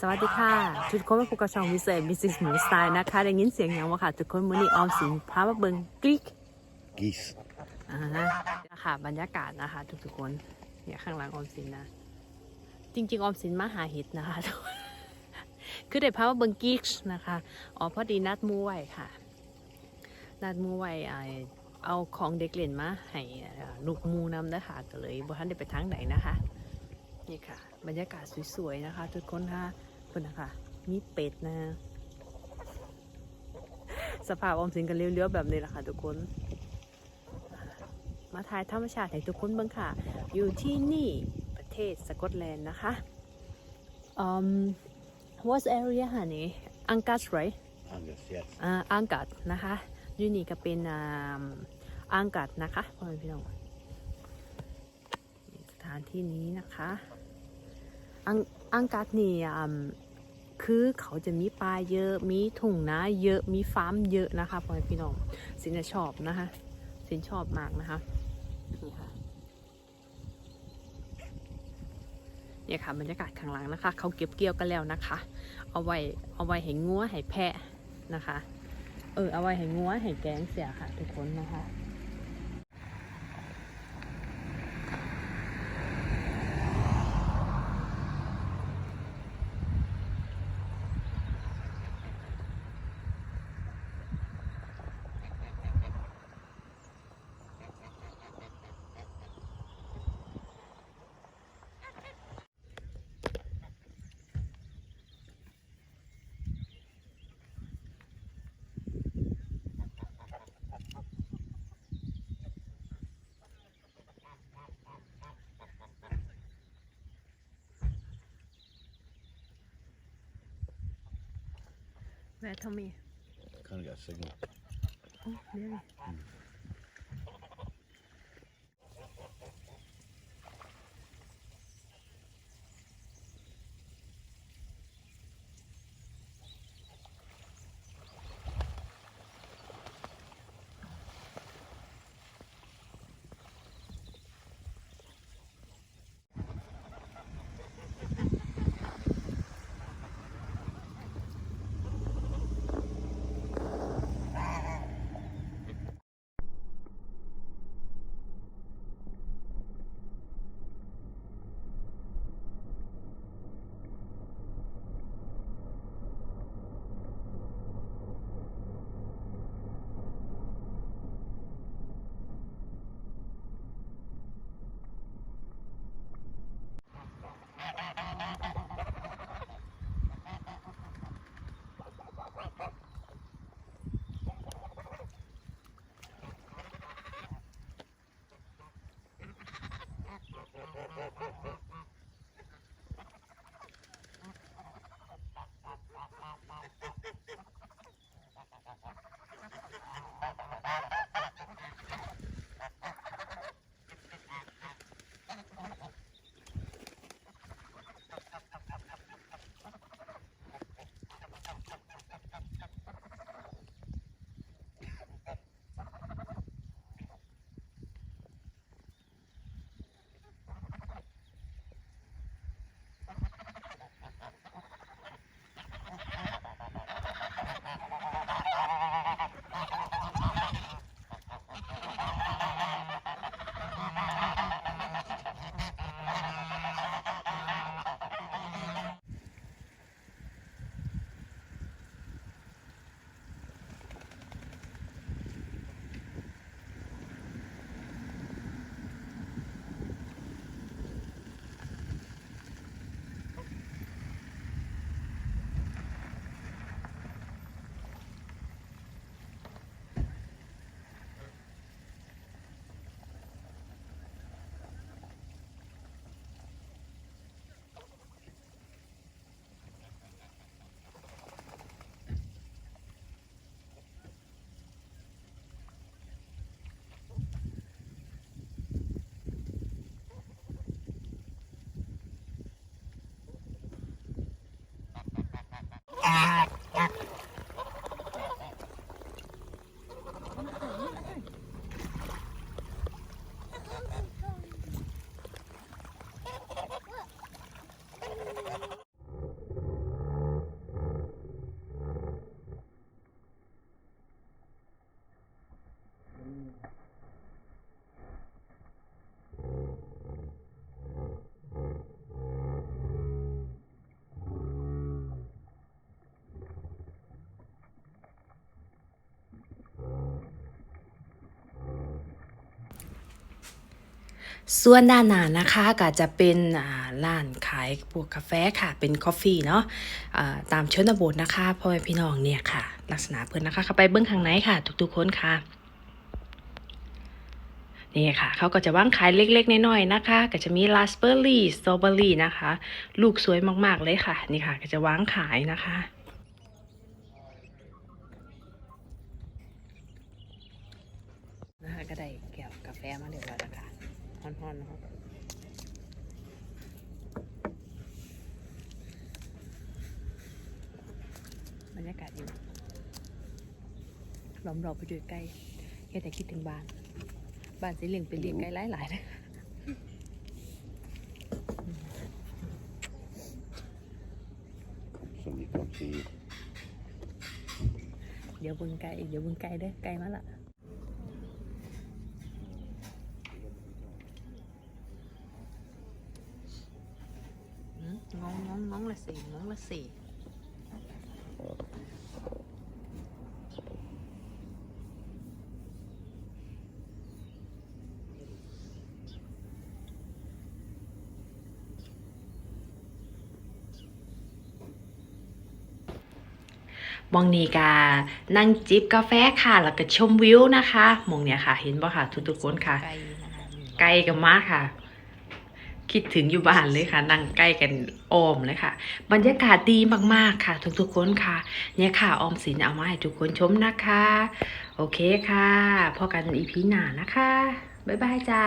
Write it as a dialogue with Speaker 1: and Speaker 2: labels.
Speaker 1: สวัสดีค่ะ ทุกคนมาพบกับช่องวิเศษบิสซิสหมูสไตล์นะคะได้ยินเสียงยังวะค่ะ ทุกคนมื้อนี้ออมสินพามาเบิ่งกรีก
Speaker 2: Geese.
Speaker 1: อ่านะคะบรรยากาศนะคะ ทุกๆคนเนี่ยข้างหลังออมสินนะ จริง ๆ ออมสินมาหาเห็ดนะคะทุกคนคือได้พามาเบิ่งกรีกนะคะอ๋อพอดีนัดหมูไว้ค่ะ นัดหมูไว้อ่าเอาของเด็กเล่นมาให้อ่าลูกหมูนำนะคะก็เลยบ่ทันได้ไปทางไหนนะคะนี่ค่ะบรรยากาศสวยๆนะคะ ทุกคนค่ะ คุณนะคะมีเป็ดนะ สภาพออมสินกันเลี้ยวๆแบบนี้แหละค่ะทุกคน มาถ่ายธรรมชาติให้ทุกคนเบิ่งค่ะ อยู่ที่นี่ประเทศสกอตแลนด์นะคะอืม what area ฮะนี่อังกัส right
Speaker 2: Angus, yes.
Speaker 1: อ่าอังกัดนะคะอยู่นี่ก็เป็นอ่าอังกัดนะคะพ่อแม่พี่น้องนี่สถานที่นี้นะคะอัง อังกัดนี่คือเขาจะมีปลาเยอะ มีถุงนาเยอะ มีฟาร์มเยอะนะคะพ่อพี่น้อง สินชอบนะคะ สินชอบมากนะคะนี่ค่ะเนี่ยค่ะบรรยากาศข้างหลังนะคะ เขาเก็บเกี่ยวกันแล้วนะคะ เอาไว้เอาไว้ให้งัวให้แพะนะคะ เออเอาไว้ให้งัวให้แกงเสียค่ะ ทุกคนนะคะ แม่ทำไม
Speaker 2: Can't get a signal.
Speaker 1: โอ้เส่วนด้านหน้านะคะก็จะเป็นร้านขายพวกกาแฟค่ะ เป็นกาแฟเนาะตามชนบทนะคะพ่อแม่พี่น้องเนี่ยค่ะ ลักษณะเพิ่อนนะคะเข้าไปเบื้องข้างในค่ะ ทุกๆคนค่ะนี่ค่ะเขาก็จะวางขายเล็ก ๆ น้อยๆนะคะ ก็จะมีราสเบอร์รี่สตรอเบอรี่นะคะ ลูกสวยมากๆเลยค่ะ นี่ค่ะ ก็จะวางขายนะคะนะคะก็ได้แก้วกาแฟมาเรียบร้อยแล้วค่ะฮ้อนๆนะครับบ รรยากาศดีล้อมรอบไปด้วยไก่แค่แต่คิดถึงบ้าน บ้านสีเหลืองเป็นเลี้ยงไก่หลายๆเลย
Speaker 2: som ni kan se.
Speaker 1: เดี๋ยวเบึงไก่เดี๋ยวเบึงไก่เด้อไก่มาละอืมงงงงงงละสี่งงละสี่ มองนี่กานั่งจิบกาแฟค่ะ แล้วก็ชมวิวนะคะมองเนี่ยค่ะ เห็นบ่ค่ะ ทุกๆคนค่ะ
Speaker 3: ไก่นะคะ
Speaker 1: ใกล้กันมากค่ะ คิดถึงอยู่บ้านเลยค่ะ นั่งใกล้กันโอมเลยค่ะ บรรยากาศดีมากๆค่ะ ทุกๆคนค่ะ เนี่ยค่ะออมสินเอามาให้ทุกคนชมนะคะ โอเคค่ะพอกันอีพีหน้านะคะบ๊ายบายจ้า